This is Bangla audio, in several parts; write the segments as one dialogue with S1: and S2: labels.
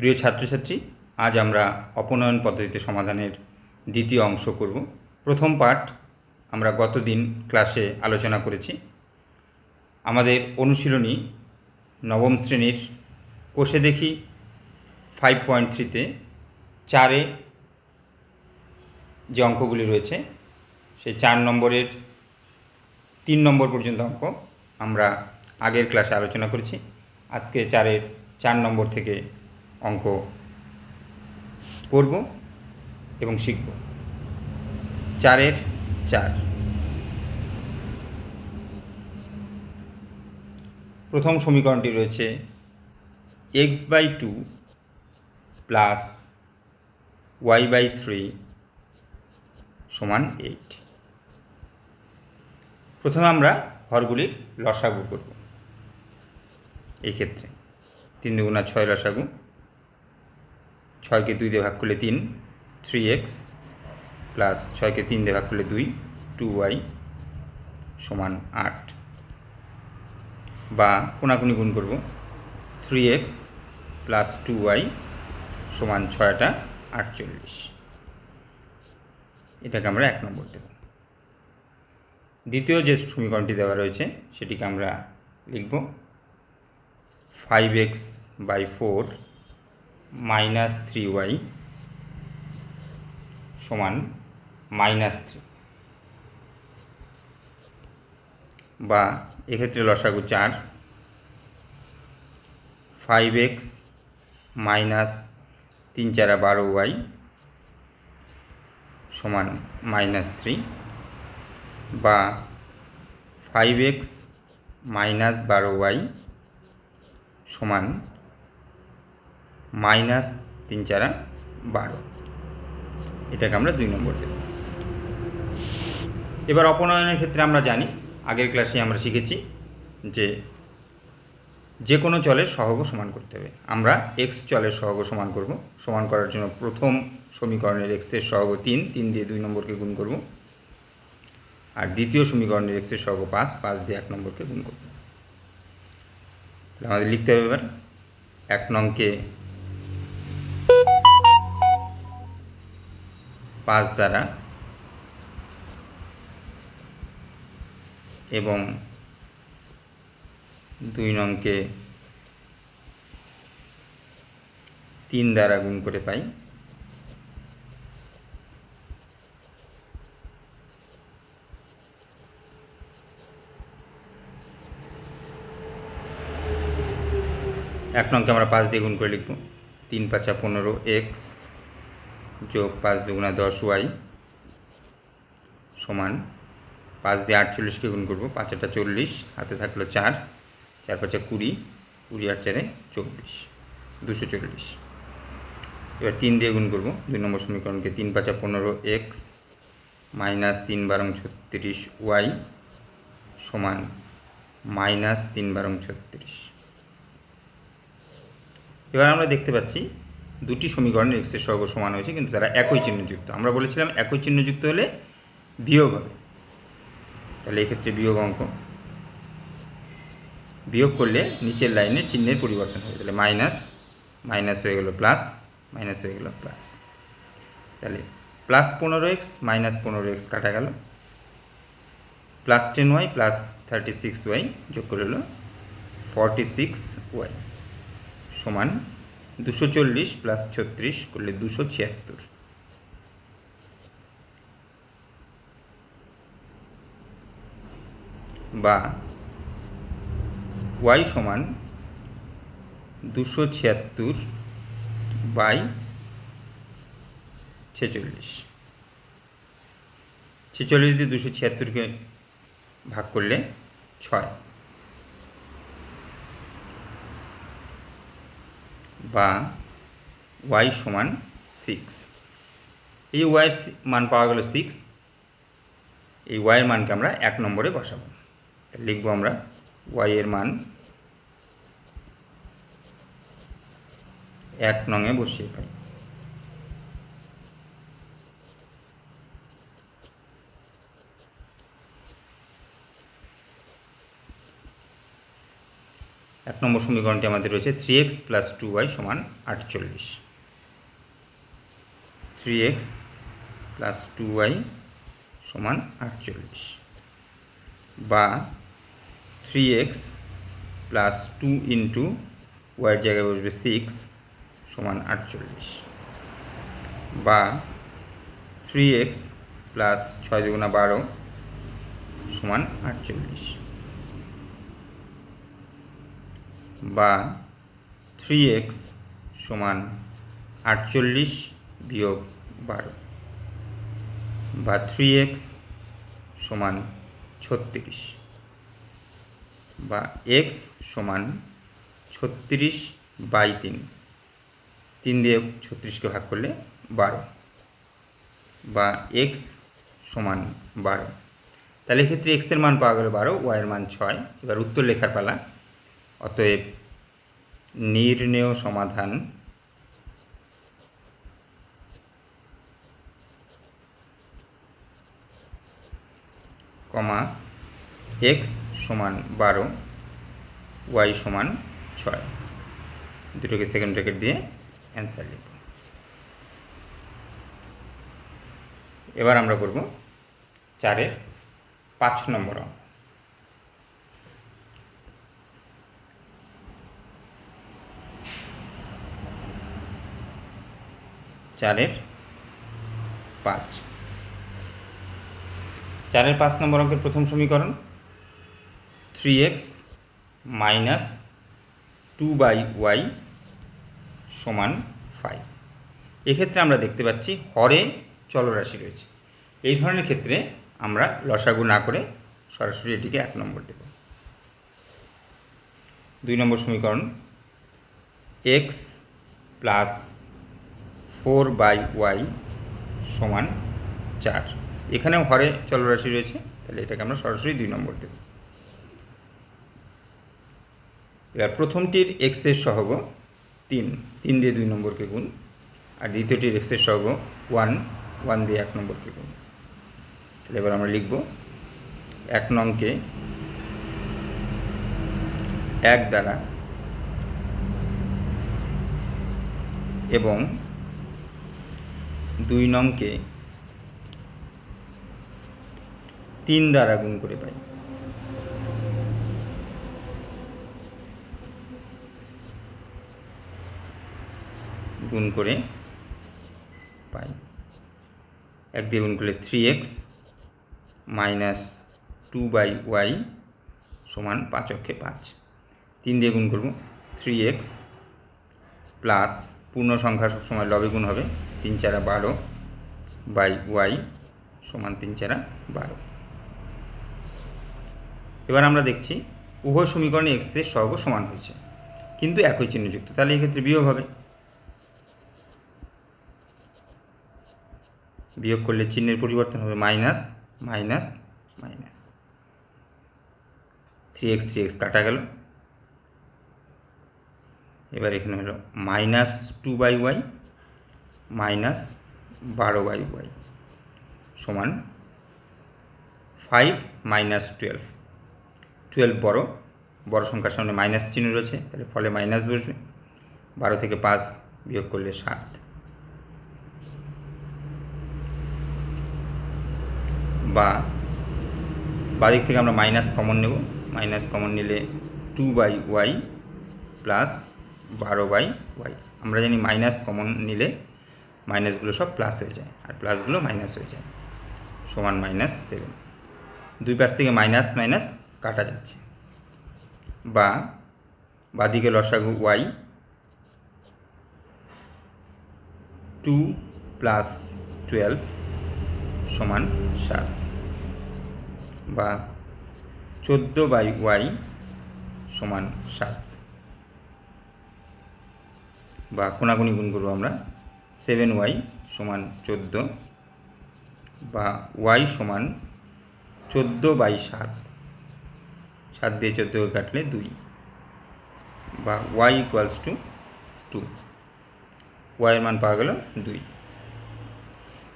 S1: প্রিয় ছাত্রছাত্রী, আজ আমরা অপনয়ন পদ্ধতিতে সমাধানের দ্বিতীয় অংশ করব। প্রথম পার্ট আমরা গতদিন ক্লাসে আলোচনা করেছি। আমাদের অনুশীলনী নবম শ্রেণির কোষে দেখি ফাইভ পয়েন্ট থ্রিতে চারে যে অঙ্কগুলি রয়েছে, সেই চার নম্বরের তিন নম্বর পর্যন্ত অঙ্ক আমরা আগের ক্লাসে আলোচনা করেছি। আজকে চারের চার নম্বর থেকে অঙ্ক করব এবং শিখব। চারের চার। প্রথম সমীকরণটি রয়েছে X by two plus Y by three সমান এইট প্রথমে আমরা হরগুলির লসাগু করব। এই ক্ষেত্রে তিন দুগুণা ছয় লসাগু ছয়কে দুই দিয়ে ভাগ করলে তিন থ্রি এক্স প্লাস ছয়কে তিন দিয়ে ভাগ করলে দুই টু ওয়াই সমান আট। বা কোনাকুনি গুণ করব three X plus two Y সমান ছয়টা আটচল্লিশ। এটাকে আমরা এক নম্বর দেব। দ্বিতীয় যে সমীকরণটি দেওয়া রয়েছে, সেটিকে আমরা লিখব five X by four minus three Y সমান মাইনাস থ্রি বা এক্ষেত্রে লসাগু চার ফাইভ এক্স মাইনাস তিন চারা বারো ওয়াই সমান মাইনাস থ্রি বা ফাইভ এক্স মাইনাস বারো ওয়াই সমান মাইনাস তিন চারা বারো। এটাকে আমরা দুই নম্বর দেব। এবার অপনয়নের ক্ষেত্রে আমরা জানি, আগের ক্লাসে আমরা শিখেছি যে যে কোনো চলের সহগ সমান করতে হবে। আমরা এক্স চলের সহগ সমান করব। সমান করার জন্য প্রথম সমীকরণের এক্সের সহগ তিন তিন দিয়ে দুই নম্বরকে গুণ করব। আর দ্বিতীয় সমীকরণের এক্সের সহগ পাঁচ পাঁচ দিয়ে এক নম্বরকে গুণ করব। আমাদের লিখতে হবে এবার এক নংকে পাঁচ দ্বারা এবং দুই নংকে তিন দ্বারা গুণ করে পাই। এক নংকে আমরা পাঁচ দিয়ে গুণ করে লিখব। তিন পাঁচা পনেরো এক্স যোগ পাঁচ দুগুণা দশ ওয়াই সমান পাঁচ দিয়ে আটচল্লিশকে গুণ করব পাঁচ আটটা চল্লিশ, হাতে থাকল চার চার পাঁচা কুড়ি কুড়ি আট চারে চব্বিশ, দুশো চল্লিশ। এবার তিন দিয়ে গুণ করব, দুই নম্বর সমীকরণকে তিন পাঁচা পনেরো এক্স মাইনাস তিন বারং ছত্রিশ ওয়াই সমান মাইনাস তিন বারং ছত্রিশ। এবার আমরা দেখতে পাচ্ছি দুটি সমীকরণের এক্সের সহগ সমান হয়েছে, কিন্তু তারা একই চিহ্নযুক্ত। আমরা বলেছিলাম একই চিহ্নযুক্ত হলে বিয়োগ হবে। তাহলে এক্ষেত্রে বিয়োগ অঙ্ক। বিয়োগ করলে নিচের লাইনের চিহ্নের পরিবর্তন হবে। তাহলে মাইনাস মাইনাস হয়ে গেল প্লাস মাইনাস হয়ে গেল প্লাস তাহলে প্লাস পনেরো এক্স মাইনাস পনেরো এক্স কাটা গেল। Plus ten Y plus thirty six Y যোগ করে হলো ফর্টি সিক্স ওয়াই সমান দুশো চল্লিশ প্লাস ছত্রিশ করলে দুশো ছিয়াত্তর। বা ওয়াই সমান দুশো ছিয়াত্তর বাই ছেচল্লিশ। ছেচল্লিশ দিয়ে দুশো ছিয়াত্তরকে ভাগ করলে ছয়। বা ওয়াই সমান সিক্স এই ওয়াইয়ের মান পাওয়া গেল সিক্স এই ওয়াইয়ের মানকে আমরা এক নম্বরে বসাবো। লিখব আমরা ওয়াইয়ের মান এক নঙে বসিয়ে পাই। এক নম্বর সমীকরণটি আমাদের রয়েছে three X plus two Y সমান আটচল্লিশ। Three X plus two Y সমান আটচল্লিশ। বা three X plus two into ওয়াইয়ের জায়গায় বসবে সিক্স সমান আটচল্লিশ। বা থ্রি এক্স প্লাস ছয় দুগুণা বারো সমান আটচল্লিশ। বা থ্রি এক্স সমান আটচল্লিশ বিয়োগ বারো। বা থ্রি এক্স সমান ছত্রিশ। বা এক্স সমান ছত্রিশ বাই তিন। তিন দিয়ে ছত্রিশকে ভাগ করলে বারো। বা এক্স সমান বারো। তাহলে এক্ষেত্রে এক্সের মান পাওয়া গেল বারো ওয়াইয়ের মান ছয়। এবার উত্তর লেখার পালা অতএব নির্ণেয় সমাধান কমা এক্স সমান বারো ওয়াই সমান ছয়। দুটোকে সেকেন্ড ব্র্যাকেট দিয়ে অ্যান্সার লিখব। এবার আমরা করব চারের পাঁচ নম্বর অঙ্ক। চারের পাঁচ। চারের পাঁচ নম্বর অঙ্কের প্রথম সমীকরণ three x minus two by y সমান ফাইভ এক্ষেত্রে আমরা দেখতে পাচ্ছি হরে চলরাশি রয়েছে। এই ধরনের ক্ষেত্রে আমরা লসাগু না করে সরাসরি এটিকে এক নম্বর দেব। দুই নম্বর সমীকরণ x plus four by y সমান চার। এখানেও হরে চলরাশি রয়েছে, তাহলে এটাকে আমরা সরাসরি দুই নম্বর দেব। এবার প্রথমটির এক্সের সহগ তিন তিন দিয়ে দুই নম্বরকে গুণ, আর দ্বিতীয়টির এক্সের সহগ ওয়ান ওয়ান দিয়ে এক নম্বরকে গুণ। তাহলে এবার আমরা লিখব এক নংকে এক দ্বারা এবং দুই নংকে তিন দ্বারা গুণ করে পাই। গুণ করে পাই। এক দিয়ে গুণ করলে three x minus two by y সমান পাঁচ অক্ষে পাঁচ। তিন দিয়ে গুণ করব থ্রি এক্স প্লাস পূর্ণ সংখ্যা সবসময় লবে গুণ হবে। তিন চারা বারো বাই ওয়াই সমান তিন চারা বারো। এবার আমরা দেখছি উভয় সমীকরণে এক্সের সহগ সমান হয়েছে, কিন্তু একই চিহ্নযুক্ত। তাহলে এক্ষেত্রে বিয়োগ হবে। বিয়োগ করলে চিহ্নের পরিবর্তন হবে minus minus minus. Three x three x কাটা গেল। এবার এখানে হলো minus two by y minus বারো বাই ওয়াই সমান ফাইভ মাইনাস টুয়েলভ। টুয়েলভ বড় বড় সংখ্যার সামনে মাইনাস চিহ্ন রয়েছে, তাহলে ফলে মাইনাস বসবে। বারো থেকে পাঁচ বিয়োগ করলে সাত। বা বাদিক থেকে আমরা মাইনাস কমন নেব। মাইনাস কমন নিলে টু বাই ওয়াই প্লাস বারো বাই ওয়াই। আমরা জানি মাইনাস কমন নিলে মাইনাসগুলো সব প্লাস হয়ে যায়, আর প্লাসগুলো মাইনাস হয়ে যায়, সমান মাইনাস সেভেন দুই পাশ থেকে মাইনাস মাইনাস কাটা যাচ্ছে। বা বাদিকে লসাগু ওয়াই টু প্লাস টুয়েলভ সমান সাত। বা চোদ্দ বাই ওয়াই সমান সাত। বা কোনাগুনি গুণ করব আমরা সেভেন ওয়াই সমান চোদ্দ বা ওয়াই সমান চোদ্দ বাই সাত। সাত দিয়ে চোদ্দোকে কাটলে দুই বা ওয়াই ইকুয়ালস টু টু ওয়াইয়ের মান পাওয়া গেল দুই।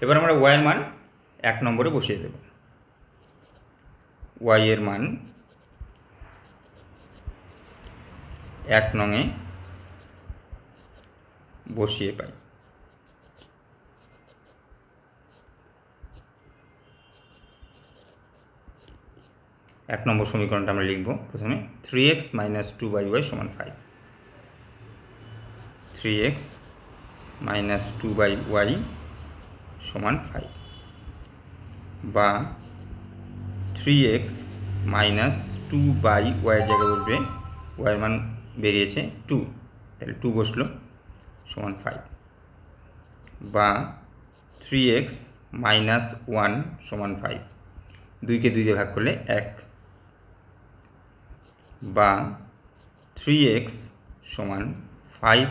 S1: এবার আমরা ওয়াইয়ের মান এক নম্বরে বসিয়ে দেব। ওয়াইয়ের মান এক নঙে বসিয়ে পাই। এক নম্বর সমীকরণটা আমরা লিখব প্রথমে three x minus two by y সমান five three x minus two by y সমান ফাইভ বা three x minus two by ওয়াইয়ের জায়গায় বসবে ওয়াইয়ের মান বেরিয়েছে টু তাহলে টু বসল সমান ফাইভ বা থ্রি এক্স মাইনাস ওয়ান সমান ফাইভ দুইকে দুই দিয়ে ভাগ করলে এক। বা থ্রি এক্স সমান five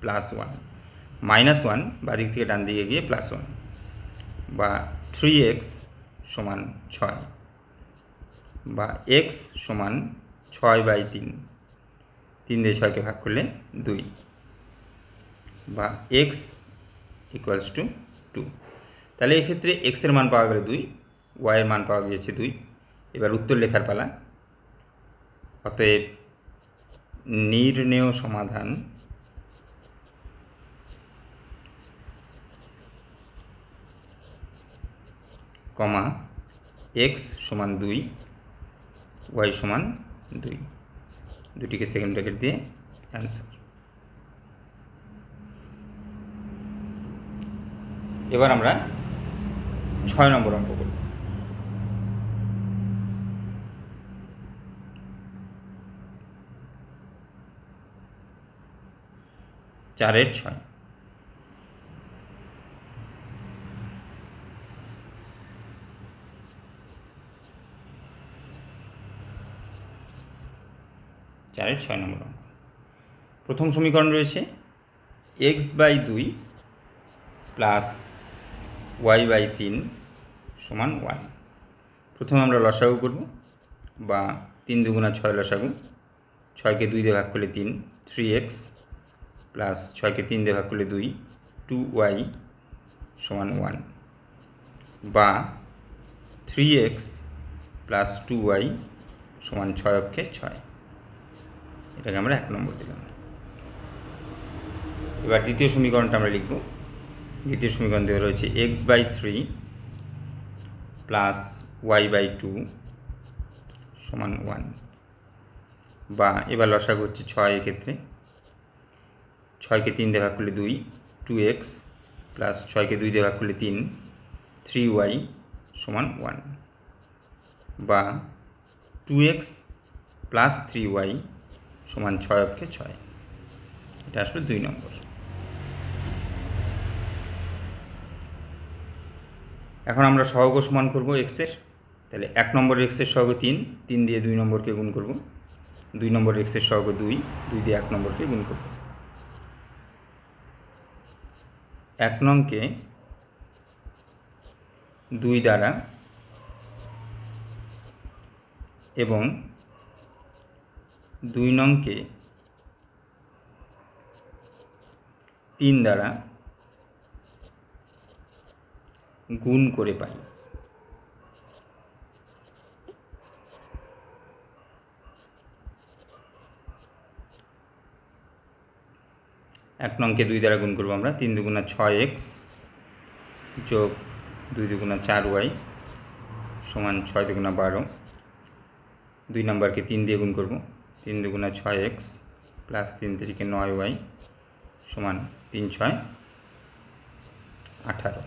S1: plus one minus one বাদিক থেকে ডান দিকে গিয়ে প্লাস ওয়ান বা থ্রি এক্স সমান ছয়, বা এক্স সমান ছয় বাই তিন তিন দিয়ে ছয়কে ভাগ করলে দুই, বা এক্স ইকুয়ালস টু টু তাহলে এক্ষেত্রে এক্সের মান পাওয়া গেলে দুই ওয়াইয়ের মান পাওয়া গিয়েছে দুই, এবার উত্তর লেখার পালা অতএব নির্ণেয় সমাধান। কমা এক্স সমান দুই, ওয়াই সমান দুই। দুটিকে সেকেন্ড ব্র্যাকেট দিয়ে অ্যান্সার। এবার আমরা ছয় নম্বর অঙ্ক করব চারের ছয়। চারের ছয় নম্বর প্রথম সমীকরণ রয়েছে এক্স বাই দুই প্লাস ওয়াই বাই তিন সমান ওয়ান প্রথমে আমরা লসাগু করব, বা তিন দুগুণা ছয় লসাগু, ছয়কে দুই দিয়ে ভাগ করলে তিন থ্রি এক্স প্লাস ছয়কে তিন দিয়ে ভাগ করলে দুই টু ওয়াই সমান ওয়ান বা three x plus two y সমান ছয় অক্ষে ছয়। এটাকে আমরা এক নম্বর দিলাম। এবার দ্বিতীয় সমীকরণটা আমরা লিখব। দ্বিতীয় সমীকরণ দেওয়া রয়েছে x by three plus y by two সমান ওয়ান বা এবার লসাগু হচ্ছে ছয় এক্ষেত্রে। ছয়কে তিন দিয়ে ভাগ করলে দুই, টু এক্স প্লাস ছয়কে দুই দিয়ে করলে তিন, থ্রি ওয়াই সমান ওয়ান বা two x plus three y সমান ছয় অক্ষে ছয়। এটা আসলে দুই নম্বর। এখন আমরা সহগ সমান করব এক্সের তাহলে এক নম্বর এক্সের সহগ তিন তিন দিয়ে দুই নম্বরকে গুণ করব। দুই নম্বর এক্সের সহগ দুই দুই দিয়ে এক নম্বরকে গুণ করব। এক নংকে দুই দ্বারা এবং দুই নংকে তিন দ্বারা গুণ করে পাই। এক নংকে দুই দ্বারা গুণ করব আমরা, তিন দুগুণা ছয় এক্স যোগ দুই দুগুণা চার ওয়াই সমান ছয় দুগুণা বারো। দুই নম্বরকে তিন দিয়ে গুণ করব, তিন দুগুণা ছয় এক্স প্লাস তিন তিরিকে নয় ওয়াই সমান তিন ছয় আঠারো।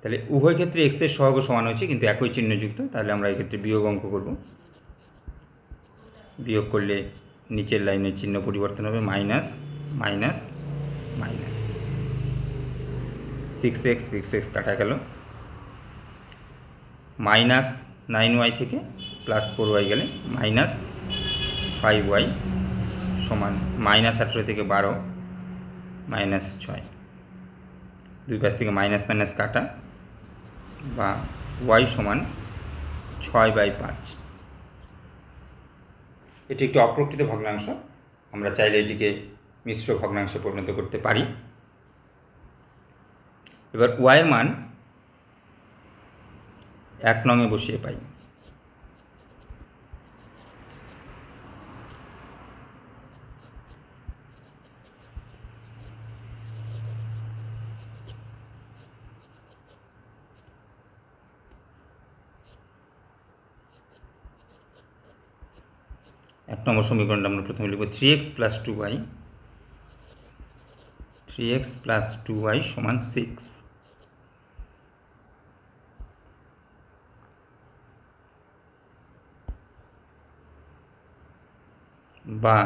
S1: তাহলে উভয় ক্ষেত্রে এক্সের সহগ সমান হয়েছে, কিন্তু একই চিহ্নযুক্ত, তাহলে আমরা এক্ষেত্রে বিয়োগ অঙ্ক করব। বিয়োগ করলে নিচের লাইনের চিহ্ন পরিবর্তন হবে minus minus minus. Six x six x কাটা গেল। মাইনাস নাইন ওয়াই থেকে প্লাস ফোর ওয়াই গেলে মাইনাস ফাইভ ওয়াই সমান মাইনাস আঠেরো থেকে বারো, মাইনাস ছয়। দুই পাশ থেকে মাইনাস মাইনাস কাটা বা ওয়াই সমান ছয় বাই পাঁচ। এটি একটি অপ্রকৃত ভগ্নাংশ। আমরা চাইলে এটিকে মিশ্র ভগ্নাংশে পরিণত করতে পারি। এবার ওয়াইয়ের মান এক নঙে বসিয়ে পাই। এক নম্বর সমীকরণটা আমরা প্রথমে লিখব three x plus two y three x plus two y সমান সিক্স বা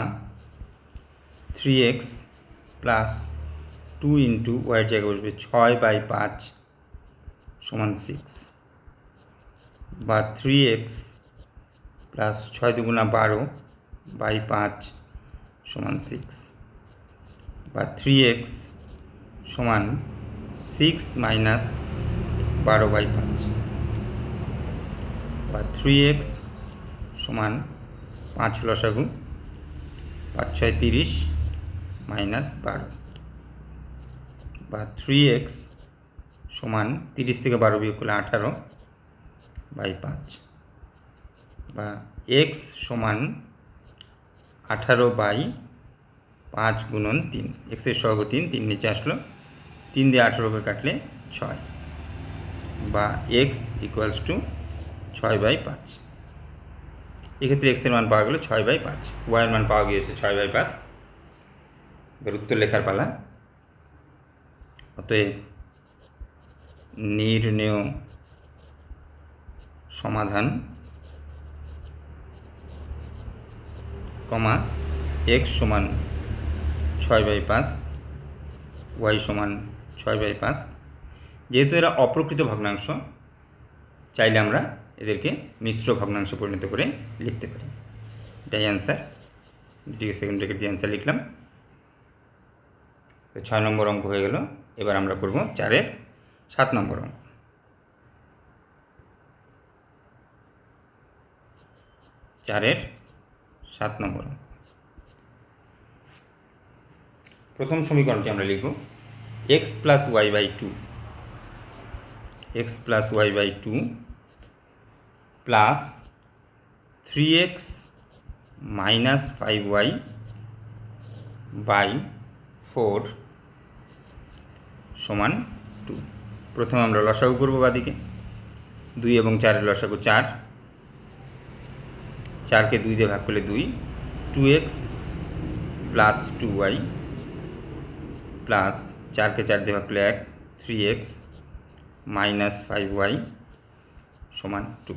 S1: three x plus two into ওয়াইয়ের জায়গায় বসবে ছয় বাই পাঁচ সমান সিক্স বা থ্রি এক্স প্লাস ছয় দুগুণা বারো বাই পাঁচ সমান সিক্স বা থ্রি এক্স সমান সিক্স মাইনাস বারো বাই পাঁচ। বা থ্রি এক্স সমান পাঁচ লসাগু, পাঁচ ছয় তিরিশ মাইনাস বারো। বা থ্রি এক্স সমান তিরিশ থেকে বারো বিয়োগ করলে আঠারো বাই পাঁচ। বা এক্স সমান আঠারো বাই পাঁচ গুণন তিন এক্সের সহগ তিন তিন নিচে আসলো, তিন দিয়ে আঠারোকে কাটলে ছয়, বা এক্স ইকুয়ালস টু ছয় বাই পাঁচ। এক্ষেত্রে এক্সের মান পাওয়া গেলো ছয় বাই পাঁচ ওয়াইয়ের মান পাওয়া গিয়েছে ছয় বাই পাঁচ। এবার উত্তর লেখার পালা। অতএব নির্ণেয় সমাধান কমা এক্স সমান ছয় বাই পাঁচ ওয়াই সমান ছয় বাই পাঁচ। যেহেতু এরা অপ্রকৃত ভগ্নাংশ, চাইলে আমরা এদেরকে মিশ্র ভগ্নাংশে পরিণত করে লিখতে পারি। এটাই অ্যান্সার দুটিকে সেকেন্ড ব্রেকেট দিয়ে অ্যান্সার লিখলাম। তো ছয় নম্বর অঙ্ক হয়ে গেল। এবার আমরা করব চারের সাত নম্বর অঙ্ক। চারের সাত নম্বর। প্রথম সমীকরণটি আমরা লিখব। X plus y by two x plus y by two plus three x minus five y by four সমান টু প্রথমে আমরা লসাগু করব বাদিকে, দুই এবং চারের লসাগু চার। চারকে দুই দিয়ে ভাগ করলে দুই two x plus two y plus চারকে চার দিয়ে ভাগ করলে এক three x minus five y সমান টু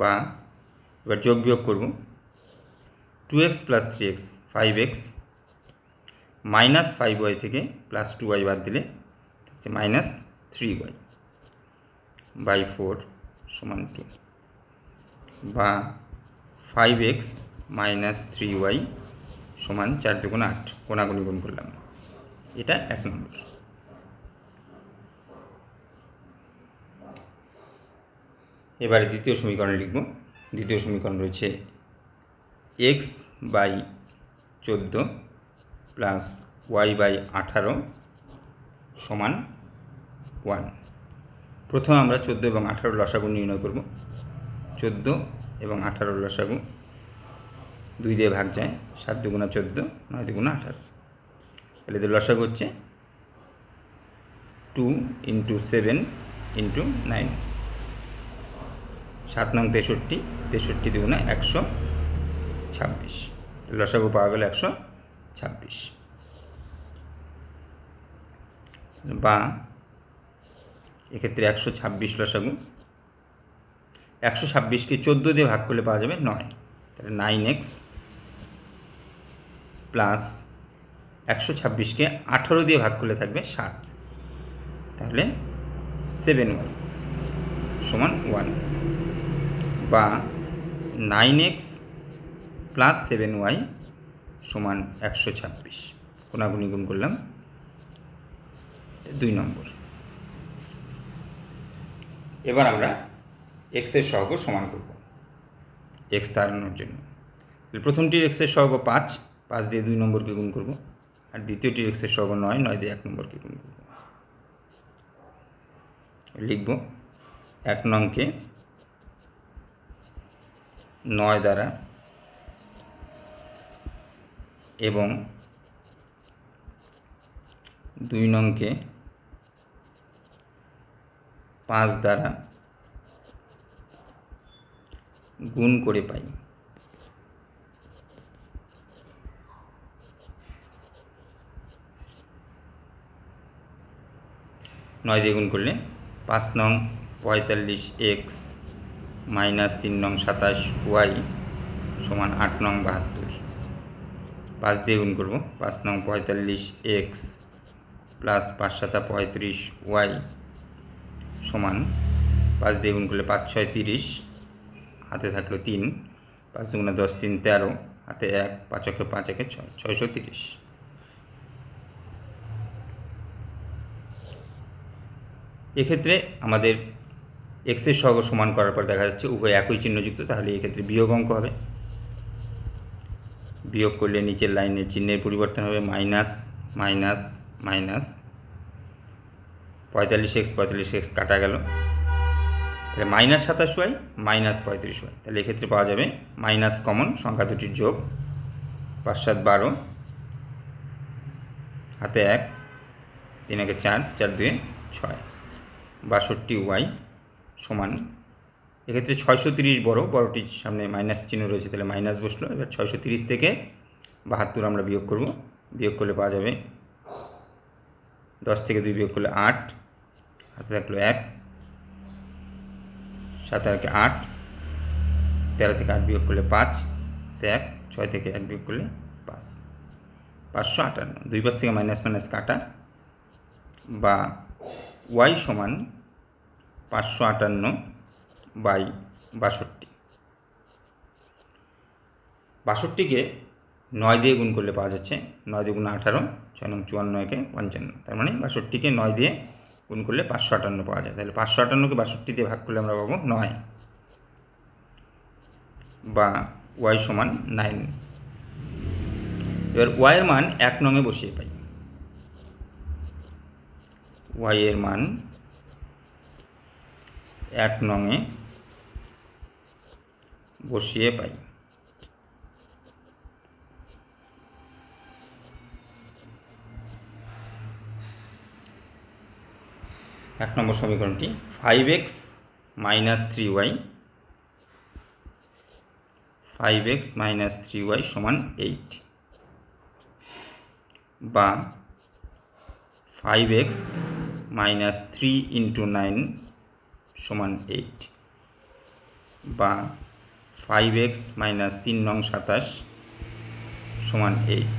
S1: বা এবার যোগ বিয়োগ করব। Two x plus three x five x minus five y থেকে প্লাস টু ওয়াই বাদ দিলে হচ্ছে minus three y by four সমান টু বা five x minus three y সমান চার দুগুণ আট কোনাগুনি গুণ করলাম। এটা এক নম্বর। এবারে দ্বিতীয় সমীকরণ লিখব। দ্বিতীয় সমীকরণ রয়েছে এক্স বাই চোদ্দ প্লাস ওয়াই বাই আঠারো সমান ওয়ান প্রথমে আমরা চোদ্দ এবং আঠারো লসাগু নির্ণয় করব। চোদ্দ এবং আঠারো লসাগু। দুই দিয়ে ভাগ যায়, সাত দুগুণা চোদ্দ, নয় দুগুণা আঠারো। তাহলে এদের লসাগু হচ্ছে two into seven into nine সাত নং তেষট্টি তেষট্টি দুগুণা একশো ছাব্বিশ। লসাগু পাওয়া গেল একশো ছাব্বিশ। বা এক্ষেত্রে একশো ছাব্বিশ লসাগু। একশো ছাব্বিশকে চোদ্দ দিয়ে ভাগ করলে পাওয়া যাবে নয়। তাহলে নাইন এক্স প্লাস একশো ছাব্বিশকে আঠেরো দিয়ে ভাগ করলে থাকবে সাত। তাহলে সেভেন ওয়াই সমান ওয়ান বা nine x plus seven y সমান একশো ছাব্বিশ। কোনাগুনি গুণ করলাম দুই নম্বর। এবার আমরা এক্সের সহগ সমান করব। এক্স তাড়ানোর জন্য। প্রথমটির এক্সের সহগ পাঁচ পাঁচ দিয়ে দুই নম্বরকে গুণ করব। আর দ্বিতীয়টির এক্সের সহগ নয় নয় দিয়ে এক নম্বরকে গুণ করব। লিখব, এক নংকে নয় দ্বারা এবং দুই নংকে পাঁচ দ্বারা গুণ করে পাই। নয় দিয়ে গুণ করলে পাঁচ নং পঁয়তাল্লিশ এক্স মাইনাস তিন নং সাতাশ ওয়াই সমান আট নং বাহাত্তর। পাঁচ দিয়ে গুণ করব, পাঁচ নং পঁয়তাল্লিশ এক্স প্লাস পাঁচ সাতা পঁয়ত্রিশ ওয়াই সমান পাঁচ দিয়ে গুণ করলে পাঁচ ছয় তিরিশ হাতে থাকল তিন, পাঁচ দুগুণে দশ, তিন তেরো, হাতে এক, পাঁচ একে পাঁচ একে ছয়, ছয়শো তিরিশ। এক্ষেত্রে আমাদের এক্সের সহগ সমান করার পর দেখা যাচ্ছে উভয় একই চিহ্নযুক্ত, তাহলে এক্ষেত্রে বিয়োগ অঙ্ক হবে। বিয়োগ করলে নিচের লাইনের চিহ্নের পরিবর্তন হবে মাইনাস মাইনাস মাইনাস। পঁয়তাল্লিশ এক্স পঁয়তাল্লিশ এক্স কাটা গেল। তাহলে মাইনাস সাতাশ ওয়াই মাইনাস পঁয়ত্রিশ ওয়াই তাহলে এক্ষেত্রে পাওয়া যাবে মাইনাস কমন সংখ্যা দুটির যোগ পাঁচ সাত বারো, হাতে এক, তিন একে চার চার দুয়ে ছয়। বাষট্টি ওয়াই সমান, এক্ষেত্রে ছয়শো তিরিশ বড়, বড়টির সামনে মাইনাস চিহ্ন রয়েছে, তাহলে মাইনাস বসল। এবার ছয়শো তিরিশ থেকে বাহাত্তর আমরা বিয়োগ করব। বিয়োগ করলে পাওয়া যাবে দশ থেকে দুই বিয়োগ করলে আট, হাতে থাকল এক সাত আর আট, তেরো থেকে আট বিয়োগ করলে পাঁচ এক, ছয় থেকে এক বিয়োগ করলে পাঁচ। পাঁচশো আটান্ন, দুই পাশ থেকে মাইনাস মাইনাস কাটা, বা ওয়াই সমান পাঁচশো আটান্ন বাই বাষট্টি। বাষট্টিকে নয় দিয়ে গুণ করলে পাওয়া যাচ্ছে নয় দিয়ে গুণ আঠারো, ছয় নং চুয়ান্ন একে পঞ্চান্ন। তার মানে বাষট্টিকে নয় দিয়ে গুণ করলে পাঁচশো আটান্ন পাওয়া যায়। তাহলে পাঁচশো আটান্নকে বাষট্টি দিয়ে ভাগ করলে আমরা পাবো নয় বা ওয়াই সমান নাইন। এবার ওয়াইয়ের মান এক নঙে বসিয়ে পাই। ওয়াইয়ের মান এক নঙে বসিয়ে পাই। এক নম্বর সমীকরণটি five x minus three y five x minus three y সমান এইট বা five x minus three into nine সমান এইট বা ফাইভ এক্স মাইনাস তিন নং সাতাশ সমান এইট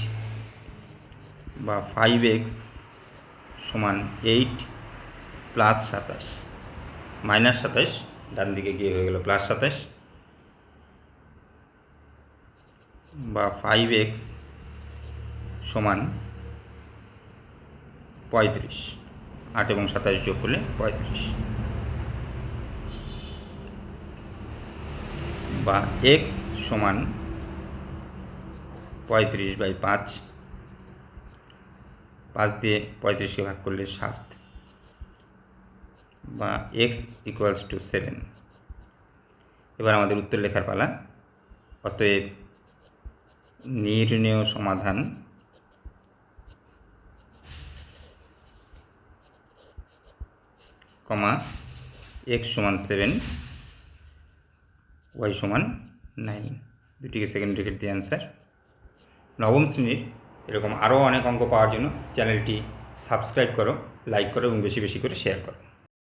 S1: বা ফাইভ এক্স সমান এইট প্লাস সাতাশ। মাইনাস সাতাশ, ডান দিকে গিয়ে হয়ে গেল প্লাস সাতাশ। বা ফাইভ এক্স সমান পঁয়ত্রিশ। আট এবং সাতাশ যোগ করলে পঁয়ত্রিশ। বা এক্স সমান পঁয়ত্রিশ বাই পাঁচ। পাঁচ দিয়ে পঁয়ত্রিশকে ভাগ করলে সাত। বা এক্স ইকুয়ালস টু সেভেন এবার আমাদের উত্তর লেখার পালা। অতএব নির্ণেয় সমাধান কমা এক্স সমান সেভেন ওয়াই সমান নাইন দুটিকে সেকেন্ড ব্রেকেট দিয়ে অ্যান্সার নবম শ্রেণির এরকম আরও অনেক অঙ্ক পাওয়ার জন্য চ্যানেলটি সাবস্ক্রাইব করো লাইক করো এবং বেশি বেশি করে শেয়ার করো।